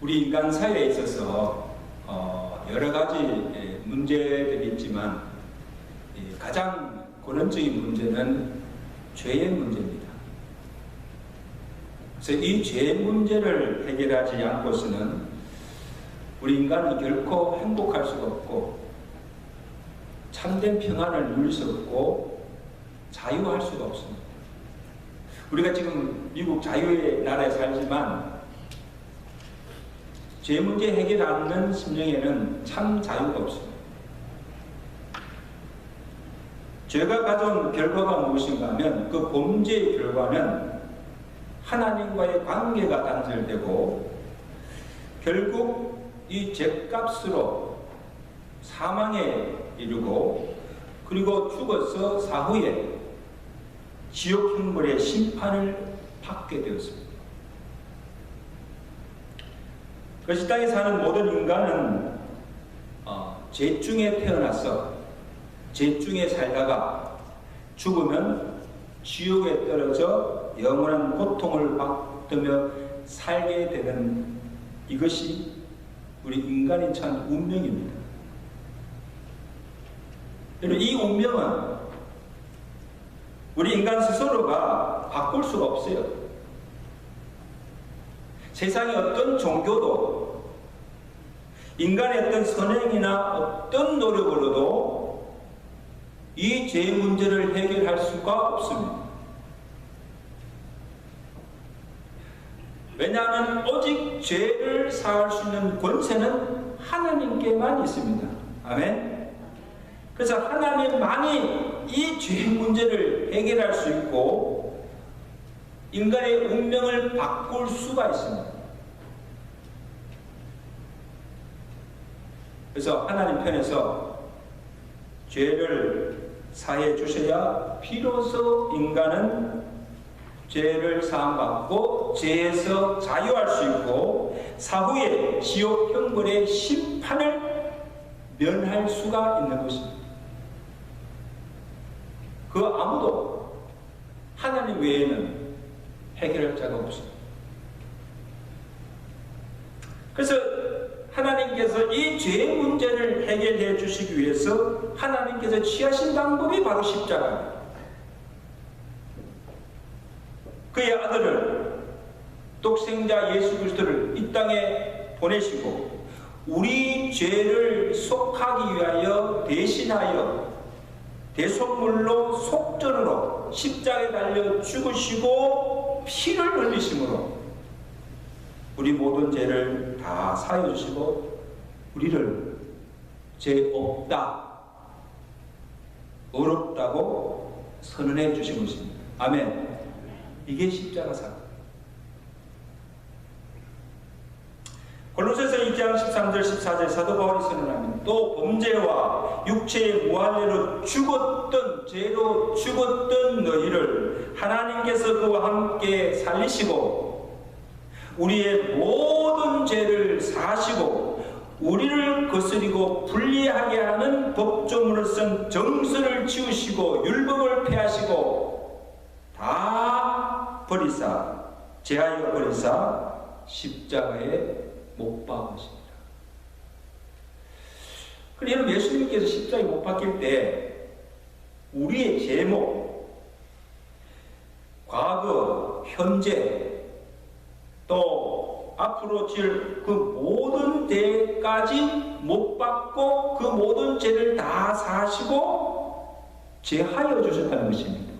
우리 인간 사회에 있어서 어, 여러 가지 예, 문제들이 있지만 예, 가장 근원적인 문제는 죄의 문제입니다. 그래서 이죄 문제를 해결하지 않고서는 우리 인간은 결코 행복할 수가 없고 참된 평안을 누릴 수 없고 자유할 수가 없습니다. 우리가 지금 미국 자유의 나라에 살지만 죄 문제 해결 않는 심령에는 참 자유가 없습니다. 죄가 가져온 결과가 무엇인가 하면 그 범죄의 결과는 하나님과의 관계가 단절되고 결국 이 죄값으로 사망에 이르고 그리고 죽어서 사후에 지옥 형벌의 심판을 받게 되었습니다. 그래서 이 땅에 사는 모든 인간은 어, 죄 중에 태어나서 죄 중에 살다가 죽으면 지옥에 떨어져 영원한 고통을 받으며 살게 되는 이것이 우리 인간의 참 운명입니다. 이 운명은 우리 인간 스스로가 바꿀 수가 없어요. 세상의 어떤 종교도 인간의 어떤 선행이나 어떤 노력으로도 이 죄 문제를 해결할 수가 없습니다. 왜냐하면 오직 죄를 사할 수 있는 권세는 하나님께만 있습니다. 아멘. 그래서 하나님만이 이 죄 문제를 해결할 수 있고 인간의 운명을 바꿀 수가 있습니다. 그래서 하나님 편에서 죄를 사해 주셔야 비로소 인간은 죄를 사함받고 죄에서 자유할 수 있고 사후에 지옥 형벌의 심판을 면할 수가 있는 것입니다. 그 아무도 하나님 외에는 해결할 자가 없습니다. 그래서 하나님께서 이죄 문제를 해결해 주시기 위해서 하나님께서 취하신 방법이 바로 십자가입니다. 그의 아들을 독생자 예수 그리스도를 이 땅에 보내시고 우리 죄를 속하기 위하여 대신하여 대속물로 속전으로 십자가에 달려 죽으시고 피를 흘리심으로 우리 모든 죄를 다 사여 주시고 우리를 죄 없다 어렵다고 선언해 주신 것입니다. 아멘. 이게 십자가 사건. 골로새서 2장 13절 14절 사도 바울이 선언하면 또 범죄와 육체의 무한례로 죽었던 죄로 죽었던 너희를 하나님께서 그와 함께 살리시고 우리의 모든 죄를 사하시고 우리를 거스리고 불리하게 하는 쓴 정서를 지우시고 율법을 폐하시고 다 버리사 제하여 버리사 십자가에 못 박으십니다. 그래 여러분 예수님께서 십자가에 못 박힐 때 우리의 제목, 과거, 현재 또 앞으로 질그 모든 죄까지 못 받고 그 모든 죄를 다 사시고 제하여 주셨다는 것입니다.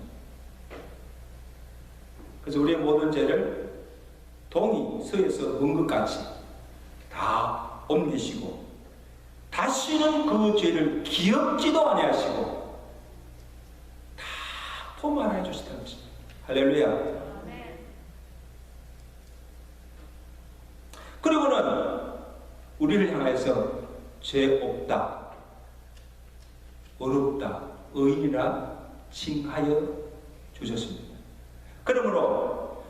그래서 우리의 모든 죄를 동이 서에서 같이 다 옮기시고 다시는 그 죄를 기억지도 아니하시고 다 포만해 주시다는 것입니다. 할렐루야. 그리고는 우리를 향해서 죄 없다, 어렵다, 의인이라 칭하여 주셨습니다. 그러므로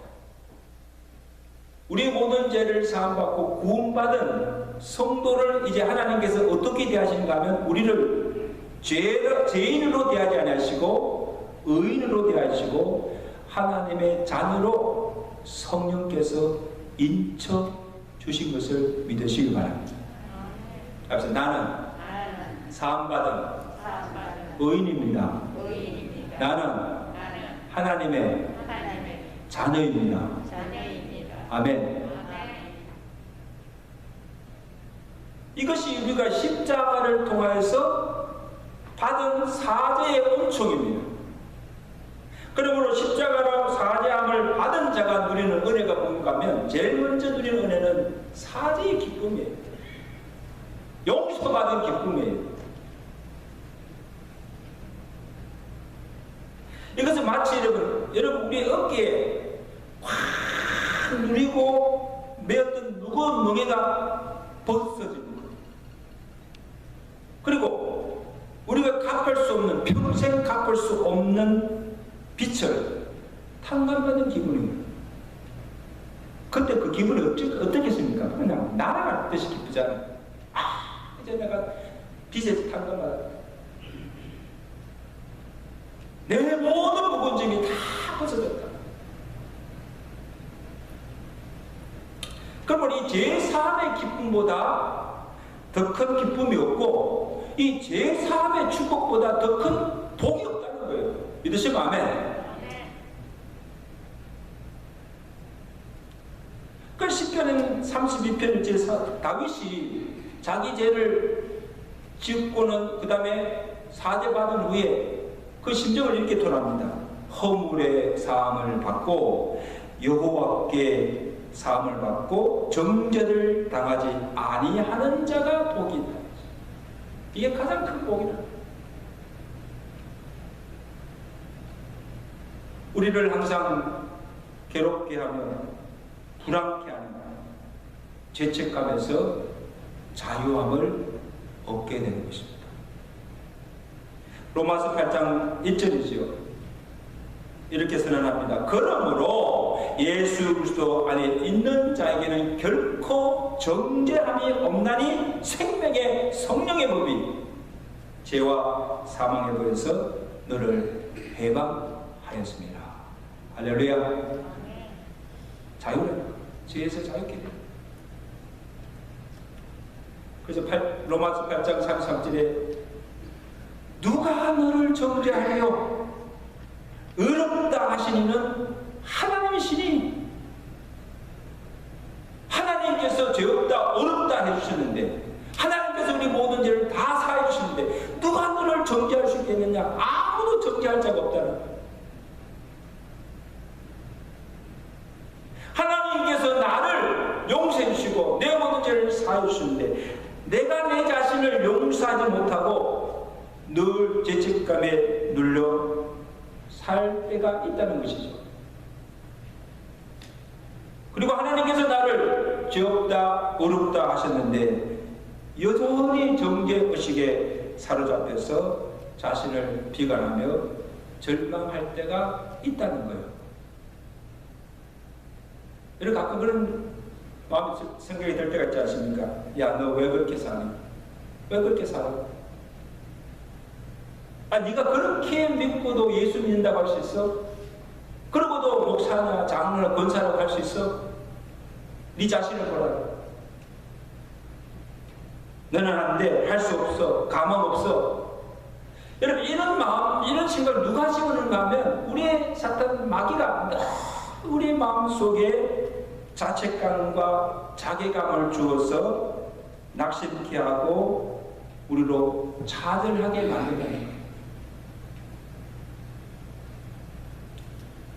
우리 모든 죄를 사함받고 구원받은 성도를 이제 하나님께서 어떻게 대하시는가 하면 우리를 죄, 죄인으로 대하지 아니하시고 의인으로 대하시고 하나님의 자녀로 성령께서 인척 주신 것을 믿으시기 바랍니다. 그래서 나는 사함받은 의인입니다. 나는 하나님의 자녀입니다. 아멘. 이것이 우리가 십자가를 통하여서 받은 사죄의 은총입니다. 그러므로 십자가로 사죄함을 받은 자가 누리는 은혜가 뭔가 하면 제일 먼저 누리는 은혜는 사죄의 기쁨이에요. 용서받은 기쁨이에요. 이것은 마치 여러분, 여러분 우리 어깨에 확 누리고 매었던 무거운 멍에가 벗어지는 거예요. 그리고 우리가 갚을 수 없는 평생 갚을 수 없는 빛을 탕감받는 기분입니다. 그때 그 기분이 어찌, 어떻겠습니까? 그냥 날아갈 듯이 기쁘잖아요. 아, 이제 내가 빛에서 탕감받았다. 내 모든 무거운 짐이 다 벗어졌다. 그러면 이 제사함의 기쁨보다 더 큰 기쁨이 없고 이 제사함의 축복보다 더 큰 복이 없다는 거예요. 믿으시면 아멘. 그 10편은 32편을 제사 다윗이 자기 죄를 짓고는 그 다음에 사죄받은 후에 그 심정을 이렇게 토합니다. 허물의 사함을 받고 여호와께 사함을 받고 정죄를 당하지 아니하는 자가 복이다. 이게 가장 큰 복이다. 우리를 항상 괴롭게 하며 불안케 하는 죄책감에서 자유함을 얻게 되는 것입니다. 로마서 8장 1절이지요. 이렇게 선언합니다. 그러므로 예수 그리스도 안에 있는 자에게는 결코 정죄함이 없나니 생명의 성령의 법이 죄와 사망의 법에서 너를 해방하였습니다. 할렐루야. 자유래. 죄에서 자유케 돼. 그래서 8, 로마서 8장 33절에 누가 너를 정죄하려 의롭다 하시니는 하나님이시니. 하나님께서 죄 없다 어렵다 해주셨는데 하나님께서 우리 모든 죄를 다 사해 주시는데 누가 너를 정죄할 수 있겠느냐? 아무도 정죄할 자가 없다는 하나님께서 나를 용서해 주시고 내 모든 죄를 사해 주시는데 내가 내 자신을 용서하지 못하고 늘 죄책감에 눌려 살 때가 있다는 것이죠. 그리고 하나님께서 나를 죄 없다, 어렵다 하셨는데 여전히 정죄의식에 사로잡혀서 자신을 비관하며 절망할 때가 있다는 거예요. 이렇게 가끔 그런 마음이 생각이 들 때가 있지 않습니까? 야, 너 왜 그렇게 사니? 왜 그렇게 살아? 아, 네가 그렇게 믿고도 예수 믿는다고 할 수 있어? 그러고도 목사나 장로나 권사라고 할 수 있어? 네 자신을 보라. 너는 안 돼. 할 수 없어. 가망 없어. 여러분, 이런 마음, 이런 생각을 누가 집어넣는가 하면 우리의 사탄 마귀가 우리의 마음 속에 자책감과 자괴감을 주어서 낙심케 하고 우리로 차별하게 만든다는 거예요.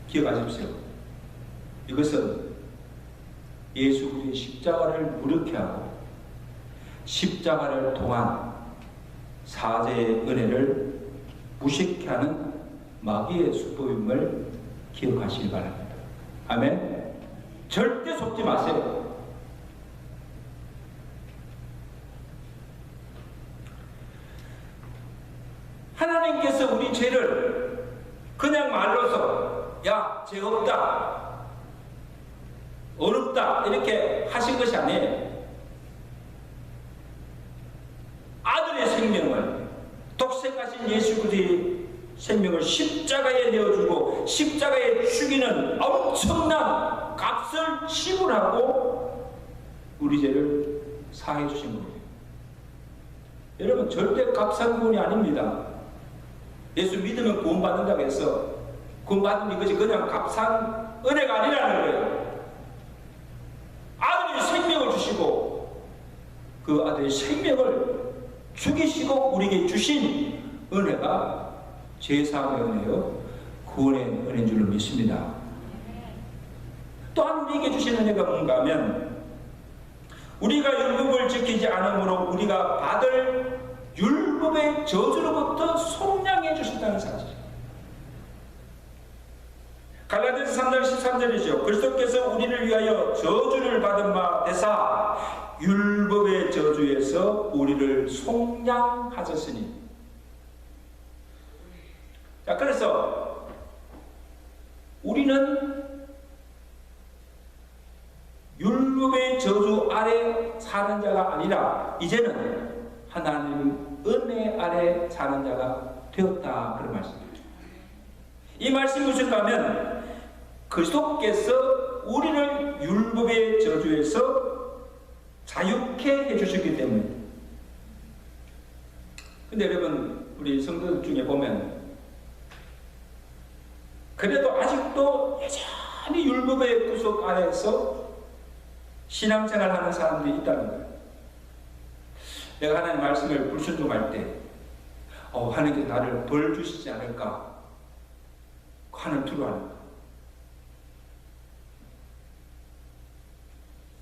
기억하십시오. 이것은 예수 그리스도의 십자가를 무력케 하고 십자가를 통한 사제의 은혜를 무식케 하는 마귀의 수법임을 기억하시기 바랍니다. 아멘. 절대 속지 마세요. 하나님께서 우리 죄를 그냥 말로서 야, 죄 없다. 어렵다. 이렇게 하신 것이 아니에요. 아들의 생명을 독생하신 예수 그리스도의 생명을 십자가에 내어주고 십자가에 죽이는 엄청난 값을 지불하고 우리 죄를 사해 주신 거예요. 여러분 절대 값싼 구원이 아닙니다. 예수 믿으면 구원받는다고 해서 구원받는 것이 그냥 값싼 은혜가 아니라는 거예요. 아들이 생명을 주시고 그 아들의 생명을 죽이시고 우리에게 주신 은혜가 제사함의 은혜요 구원의 은혜인 줄로 믿습니다. 또한 우리에게 주신 은혜가 뭔가 하면 우리가 율법을 지키지 않으므로 우리가 받을 율법의 저주로부터 속량해 주신다는 사실이에요. 갈라디아서 3장 13절이죠. 그리스도께서 우리를 위하여 저주를 받은 바 되사 율법의 저주에서 우리를 속량하셨으니. 자, 그래서 우리는 율법의 저주 아래 사는 자가 아니라 이제는 하나님 은혜 아래 사는 자가 되었다 그런 말씀입니다. 이 말씀이 무슨 하면 그리스도께서 우리를 율법의 저주에서 자유케 해주셨기 때문에 근데 여러분 우리 성도들 중에 보면 그래도 아직도 여전히 율법의 구속 아래에서 신앙생활 하는 사람들이 있다는 거예요. 내가 하나님 말씀을 불순종할 때 어, 하나님께 나를 벌 주시지 않을까 하는 두려워하는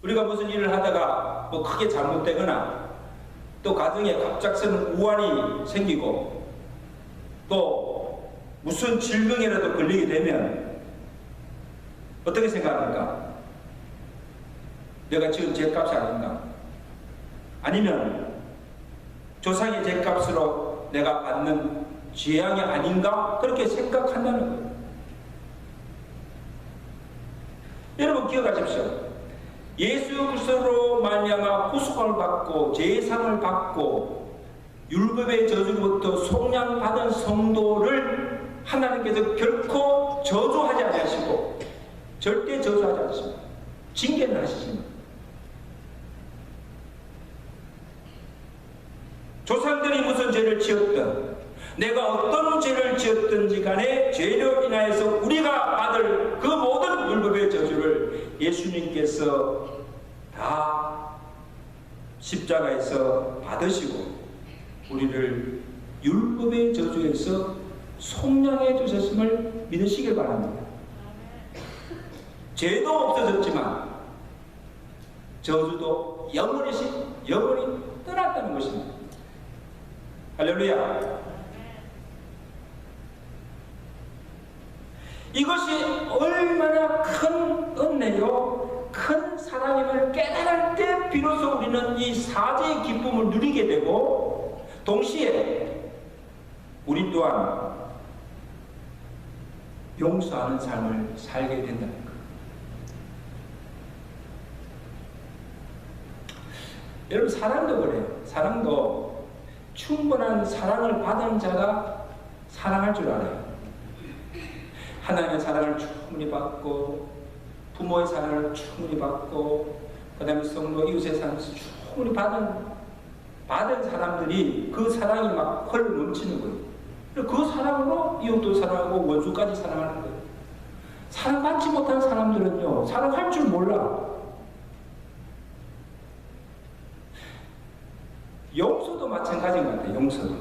우리가 무슨 일을 하다가 뭐 크게 잘못되거나 또 가정에 갑작스러운 우환이 생기고 또 무슨 질병이라도 걸리게 되면 어떻게 생각합니까? 내가 지금 죄값이 아닌가? 아니면 조상의 죄값으로 내가 받는 죄양이 아닌가? 그렇게 생각한다는 거예요. 여러분 기억하십시오. 예수 그리스도로 말미암아 구속을 받고 제상을 받고 율법의 저주로부터 속량받은 성도를 하나님께서 결코 저주하지 않으시고 절대 저주하지 않으십니다. 징계는 하시지만 조상들이 무슨 죄를 지었든 내가 어떤 죄를 지었든지 간에 죄로 인하여서 우리가 받을 그 모든 율법의 저주를 예수님께서 다 십자가에서 받으시고 우리를 율법의 저주에서 속량해 주셨음을 믿으시길 바랍니다. 죄도 없어졌지만 저주도 영원히 영원히 떠났다는 것입니다. 할렐루야. 이것이 얼마나 큰 은혜요, 큰 사랑임을 깨달을 때 비로소 우리는 이 사제의 기쁨을 누리게 되고 동시에 우리 또한 용서하는 삶을 살게 된다는 것. 여러분 사랑도 그래요. 사랑도 충분한 사랑을 받은 자가 사랑할 줄 알아요. 하나님의 사랑을 충분히 받고 부모의 사랑을 충분히 받고 그 다음에 성도 이웃의 사랑을 충분히 받은 받은 사람들이 그 사랑이 막 흘러 넘치는 거예요. 그 사랑으로 이웃도 사랑하고 원수까지 사랑하는 거예요. 사랑받지 못한 사람들은요 사랑할 줄 몰라. 용서도 마찬가지인 것 같아요. 용서도.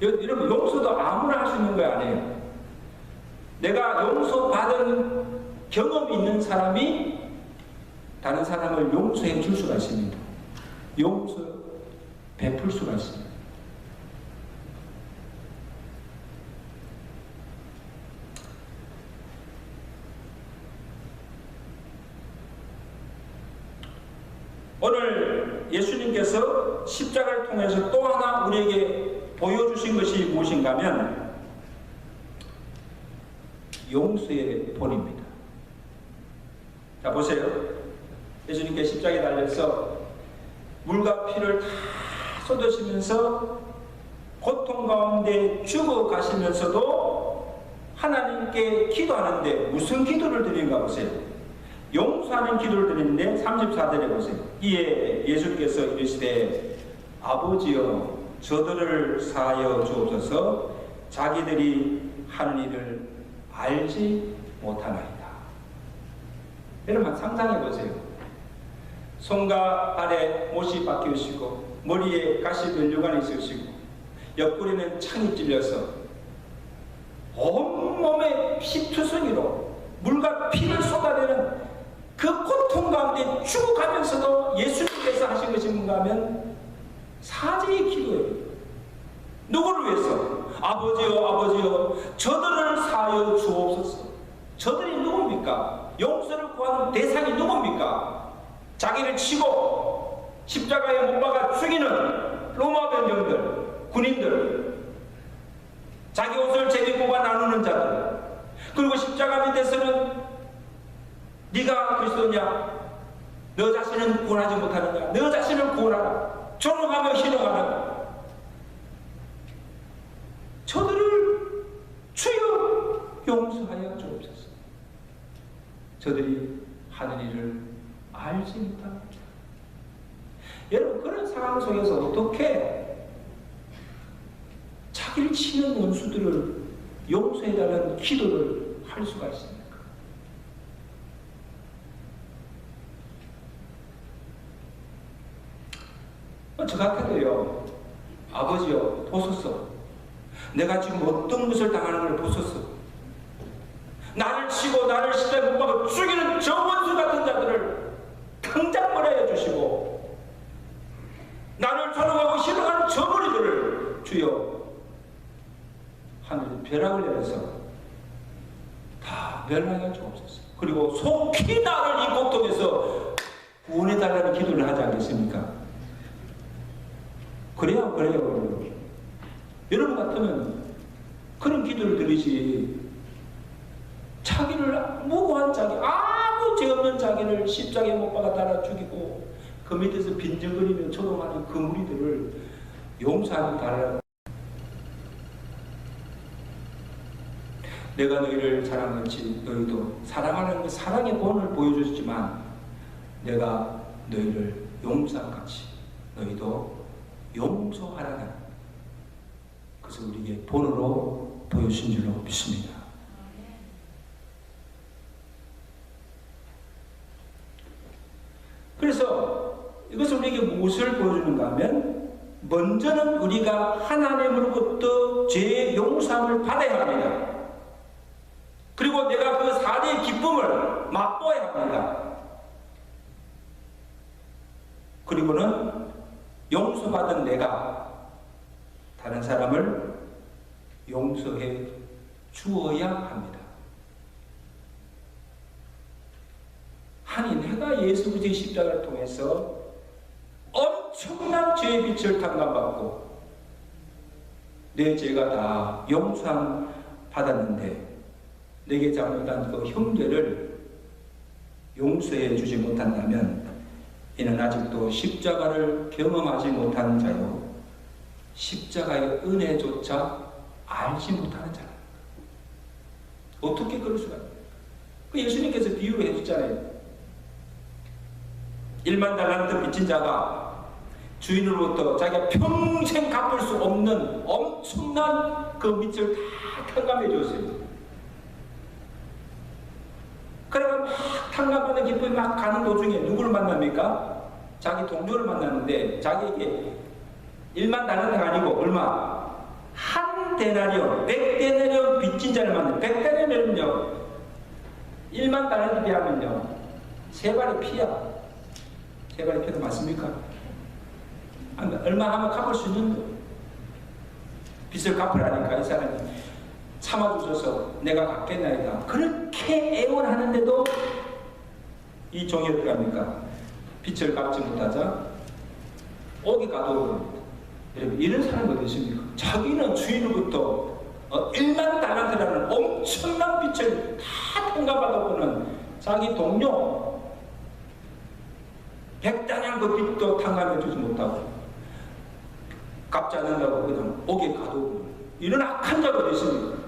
여러분 용서도 아무나 할 수 있는 거 아니에요. 내가 용서받은 경험이 있는 사람이 다른 사람을 용서해 줄 수가 있습니다. 용서 베풀 수가 있습니다. 오늘 예수님께서 십자가를 통해서 또 하나 우리에게 보여주신 것이 무엇인가 하면 용서의 본입니다. 자 보세요. 예수님께 십자가에 달려서 물과 피를 다 쏟으시면서 고통 가운데 죽어 가시면서도 하나님께 기도하는데 무슨 기도를 드리는가 보세요. 용서하는 기도를 드리는데 34절에 보세요. 이에 예수께서 이르시되 아버지여 저들을 사하여 주옵소서 자기들이 하는 일을 알지 못하나이다. 여러분 상상해 보세요. 손과 발에 못이 박혀있고 머리에 가시 면류관이 있으시고 옆구리는 창이 찔려서 온몸에 피투성이로 물과 피를 쏟아내는 그 고통 가운데 죽어가면서도 예수님께서 하신 것이 뭔가 하면 사제의 기도예요. 누구를 위해서? 아버지여 아버지여 저들을 사하여 주옵소서. 저들이 누굽니까? 용서를 구하는 대상이 누굽니까? 자기를 치고 십자가에 못 박아 죽이는 로마 병정들, 군인들, 자기 옷을 제비 뽑아 나누는 자들, 그리고 십자가 밑에서는 네가 그리스도냐? 너 자신은 구원하지 못하느냐? 너 자신을 구원하라. 존엄하며 희롱하라. 저들을 주여 용서하여 주옵소서. 저들이 하는 일을 알지 못합니다. 여러분 그런 상황 속에서 어떻게 자기를 치는 원수들을 용서해달라는 기도를 할 수가 있습니까? 같아도요, 아버지요, 보소서. 내가 지금 어떤 것을 당하는 걸 보소서. 나를 치고 나를 십자가에 못 박아 죽이는 저 원수 같은 자들을 당장 벌하여 주시고 나를 조롱하고 싫어하는 저 무리들을 주여 하늘 벼락을 내려서 다 멸망해 주옵소서. 그리고 속히 나를 이 고통에서 구원해 달라는 기도를 하지 않겠습니까? 그래요, 그래요. 여러분 같으면 그런 기도를 드리지. 자기를 무고한 자기, 아무 죄 없는 자기를 십자가에 못 박아 달아 죽이고 그 밑에서 빈정거리며 조롱하는 그 무리들을 용서하는 달라. 내가 너희를 사랑하지 너희도 사랑하는 그 사랑의 본을 보여줬지만 내가 너희를 용서한 같이 너희도 용서하라는 그것을 우리에게 본으로 보여주신 줄로 믿습니다. 그래서 이것을 우리에게 무엇을 보여주는가 하면 먼저는 우리가 하나님으로부터 죄의 용서함을 받아야 합니다. 그리고 내가 그 사대의 기쁨을 맛보아야 합니다. 그리고는 용서받은 내가 다른 사람을 용서해 주어야 합니다. 아니 내가 예수 그리스도의 십자가를 통해서 엄청난 죄의 빛을 탕감받고 내 죄가 다 용서함 받았는데 내게 잘못한 그 형제를 용서해 주지 못한다면 이는 아직도 십자가를 경험하지 못하는 자요 십자가의 은혜조차 알지 못하는 자라. 어떻게 그럴 수가 있나요? 그 예수님께서 비유를 해줬잖아요. 1만 달란트 빚진 자가 주인으로부터 자기가 평생 갚을 수 없는 엄청난 그 빚을 다 탕감해. 그래가 막 탕감받는 기쁨이 막 가는 도중에 누구를 만납니까? 자기 동료를 만났는데 자기에게 1만 달란트가 아니고 얼마? 한 데나리온, 100데나리온 빚진 자를 만나. 100데나리온은요. 1만 달란트 비하면요. 세 발의 피야. 세 발의 피도 맞습니까? 얼마 하면 갚을 수 있는 거. 빚을 갚으라니까 이 사람이 참아주셔서 내가 갚겠나이다. 그렇게 애원하는데도 이 종이 어떻게 합니까? 빚을 갚지 못하자 옥이 가둬버립니다. 여러분 이런 사람이 어디 있습니까? 자기는 주인으로부터 어, 1만 달란트라는 엄청난 빚을 다 통과받아보는 자기 동료 백단양 그 빚도 탕감해주지 못하고 갚지 않는다고 그냥 옥에 가둬버립니다. 이런 악한 자가 어디 있습니까?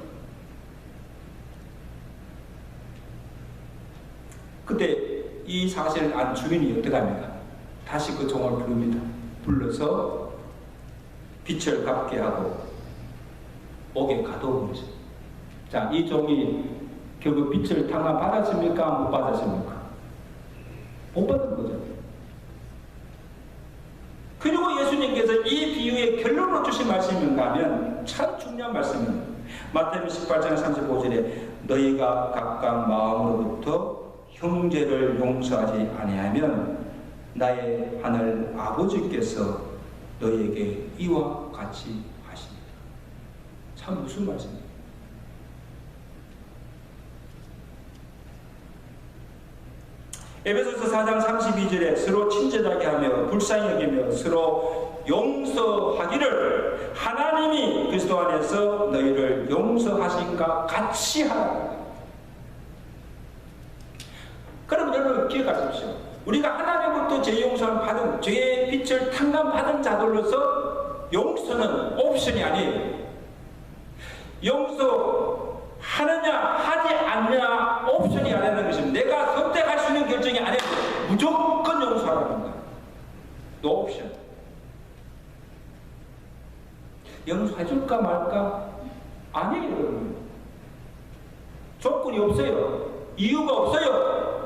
그때 이 사실을 안 주인이 어떻게 합니까? 다시 그 종을 부릅니다. 불러서 빛을 갚게 하고 옥에 가둬버리죠. 자, 이 종이 결국 빛을 당한 받았습니까? 못 받았습니까? 못 받은 거죠. 그리고 예수님께서 이 비유의 결론을 주신 말씀이 뭔가 하면 참 중요한 말씀입니다. 마태복음 18장 35절에 너희가 각각 마음으로부터 형제를 용서하지 아니하면 나의 하늘 아버지께서 너희에게 이와 같이 하십니다. 참 무슨 말씀입니까? 에베소서 4장 32절에 서로 친절하게 하며 불쌍히 여기며 서로 용서하기를 하나님이 그리스도 안에서 너희를 용서하신가 같이 하라. 기억하십시오. 우리가 하나님으로부터 죄 용서를 받은 죄의 빛을 탕감 받은 자들로서 용서는 옵션이 아니에요. 용서하느냐 하지 않냐 옵션이 아니라는 것입니다. 내가 선택할 수 있는 결정이 아니에요. 무조건 용서하라는 거예요. 노 옵션. 용서해줄까 말까? 아니에요. 조건이 없어요. 이유가 없어요.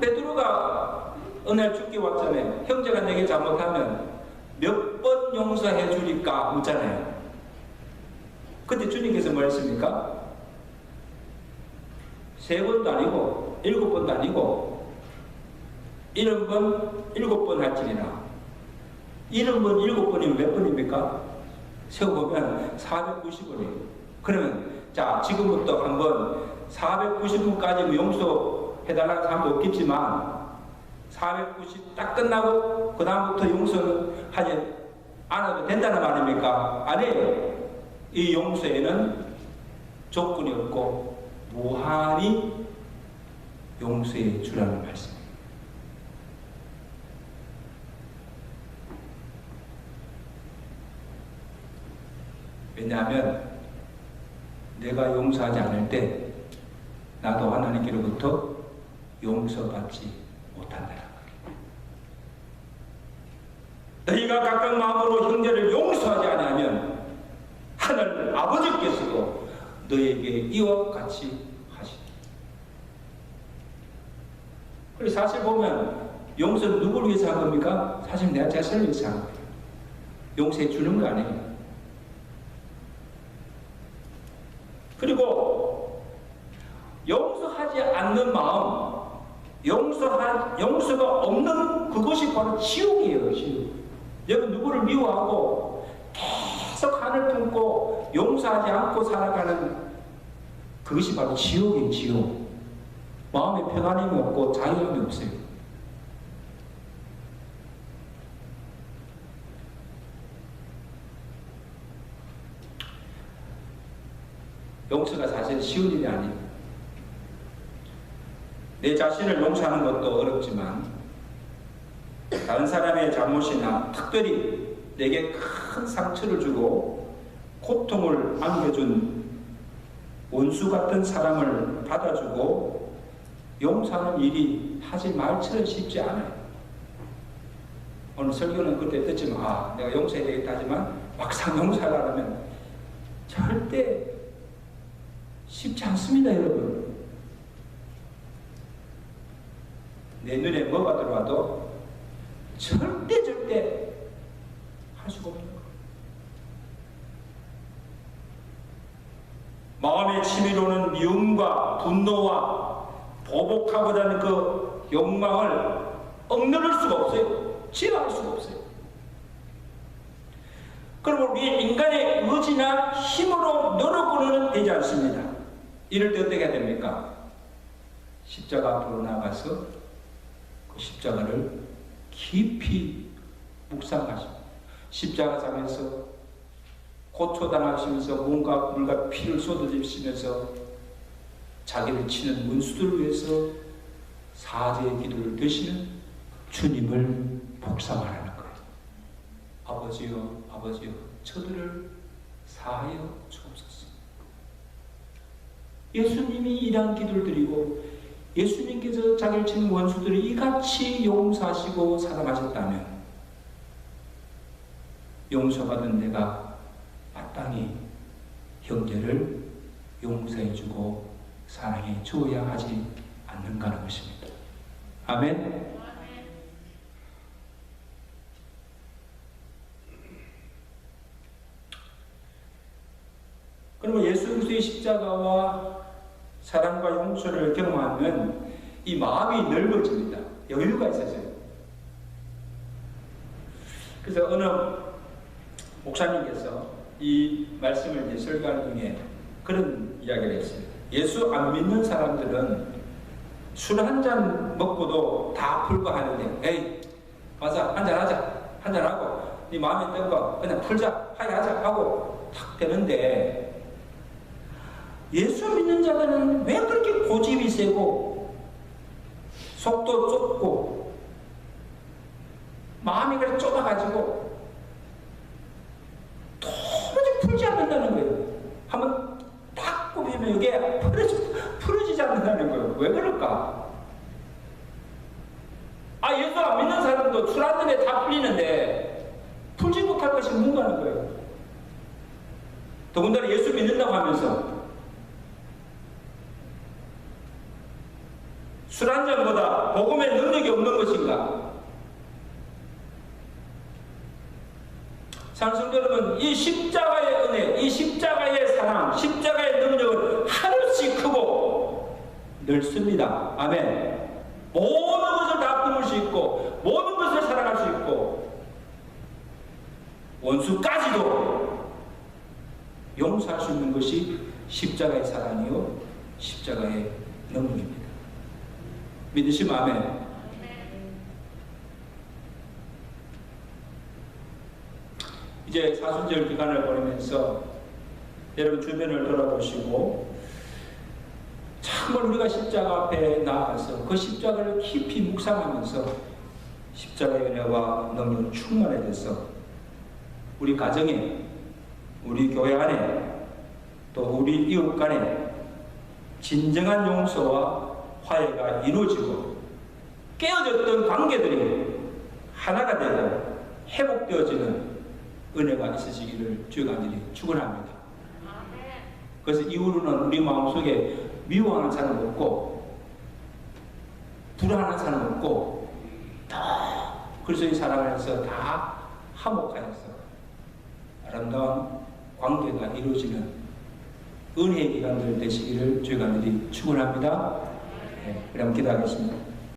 베드로가 날 죽기 왔잖아요. 형제가 내게 잘못하면 몇 번 용서해 주니까 묻잖아요. 그때 주님께서 뭐 했습니까? 세 번도 아니고 일곱 번도 아니고 일흔 번 일곱 번 할지니라. 일흔 번 일곱 번이면 몇 번입니까? 세어보면 490번이에요. 그러면 자 지금부터 한번 490번까지 용서 해달라는 사람도 없겠지만 490 딱 끝나고 그 다음부터 용서는 하지 않아도 된다는 말입니까? 아니에요. 이 용서에는 조건이 없고 무한히 용서해 주라는 말씀입니다. 왜냐하면 내가 용서하지 않을 때 나도 하나님께로부터 용서받지 못한다. 너희가 각각 마음으로 형제를 용서하지 아니하면 하늘 아버지께서도 너에게 이와 같이 하시리. 그리고 사실 보면 용서는 누구를 위해서 한 겁니까? 사실 내가 자신을 위해서 한 거예요. 용서해 주는 거 아니에요. 그리고 용서하지 않는 마음, 용서하, 용서가 없는 그것이 바로 지옥이에요, 지옥. 여러분 누구를 미워하고 계속 한을 품고 용서하지 않고 살아가는 그것이 바로 지옥이에요, 지옥. 마음에 평안함이 없고 자유함이 없어요. 용서가 사실 쉬운 일이 아니에요. 내 자신을 용서하는 것도 어렵지만 다른 사람의 잘못이나 특별히 내게 큰 상처를 주고 고통을 안겨준 원수 같은 사람을 받아주고 용서하는 일이 하지 말처럼 쉽지 않아요. 오늘 설교는 그때 듣지만 아 내가 용서해야 되겠다 하지만 막상 용서를 하면 절대 쉽지 않습니다 여러분. 내 눈에 뭐가 들어와도 절대 절대 할 수가 없는. 마음의 치밀로는 미움과 분노와 보복하고자 하는 그 욕망을 억누를 수가 없어요. 지어할 수가 없어요. 그럼 우리 인간의 의지나 힘으로 노력으로는 되지 않습니다. 이럴 때 어떻게 해야 됩니까? 십자가 앞으로 나가서 그 십자가를 깊이 묵상하십니다. 십자가상에서 고초당하시면서 몸과 물과 피를 쏟아지시면서 자기를 치는 문수들을 위해서 사죄의 기도를 드시는 주님을 복상하라는 거예요. 아버지여, 아버지여, 저들을 사하여 주옵소서. 예수님이 이러한 기도를 드리고 예수님께서 자기를 치는 원수들을 이같이 용서하시고 사랑하셨다면 용서받은 내가 마땅히 형제를 용서해주고 사랑해 주어야 하지 않는가 하는 것입니다. 아멘. 그러면 예수 그리스도의 십자가와 사랑과 용서를 경험하면 이 마음이 넓어집니다. 여유가 있어져요. 그래서 어느 목사님께서 이 말씀을 이제 설교하는 중에 그런 이야기를 했어요. 예수 안 믿는 사람들은 술 한 잔 먹고도 다 불과하는데, 에이, 가자, 한잔 하자, 한 잔 하고, 네 마음에 든거 그냥 풀자, 하야하자 하고 탁 되는데, 예수 믿는 자들은 왜 그렇게 고집이 세고, 속도 좁고, 마음이 그래 좁아가지고, 도무지 풀지 않는다는 거예요. 한번 탁 꼽히면 이게 풀어지, 풀어지지 않는다는 거예요. 왜 그럴까? 아, 예수 안 믿는 사람도 잔에 다 풀리는데, 풀지 못할 것이 뭔가는 거예요. 더군다나 예수 믿는다고 하면서, 술 한 잔보다 복음의 능력이 없는 것인가? 사랑성도 여러분, 이 십자가의 은혜, 이 십자가의 사랑, 십자가의 능력은 하늘씩 크고 넓습니다. 아멘. 모든 것을 다 품을 수 있고, 모든 것을 사랑할 수 있고, 원수까지도 용서할 수 있는 것이 십자가의 사랑이요, 십자가의 능력입니다. 믿으시면 아멘. 이제 사순절 기간을 보내면서 여러분 주변을 돌아보시고 참으로 우리가 십자가 앞에 나아가서 그 십자가를 깊이 묵상하면서 십자가의 은혜와 능력 충만해져서 우리 가정에 우리 교회 안에 또 우리 이웃 간에 진정한 용서와 화해가 이루어지고 깨어졌던 관계들이 하나가 되고 회복되어지는 은혜가 있으시기를 주의 간절히 축원합니다. 그래서 이후로는 우리 마음속에 미워하는 사람 없고 불안한 사람 없고 다 그리스도의 사랑을 해서 다 화목하여서 아름다운 관계가 이루어지는 은혜의 기간들 되시기를 주의 간절히 축원합니다. 네, 그럼 기도하겠습니다.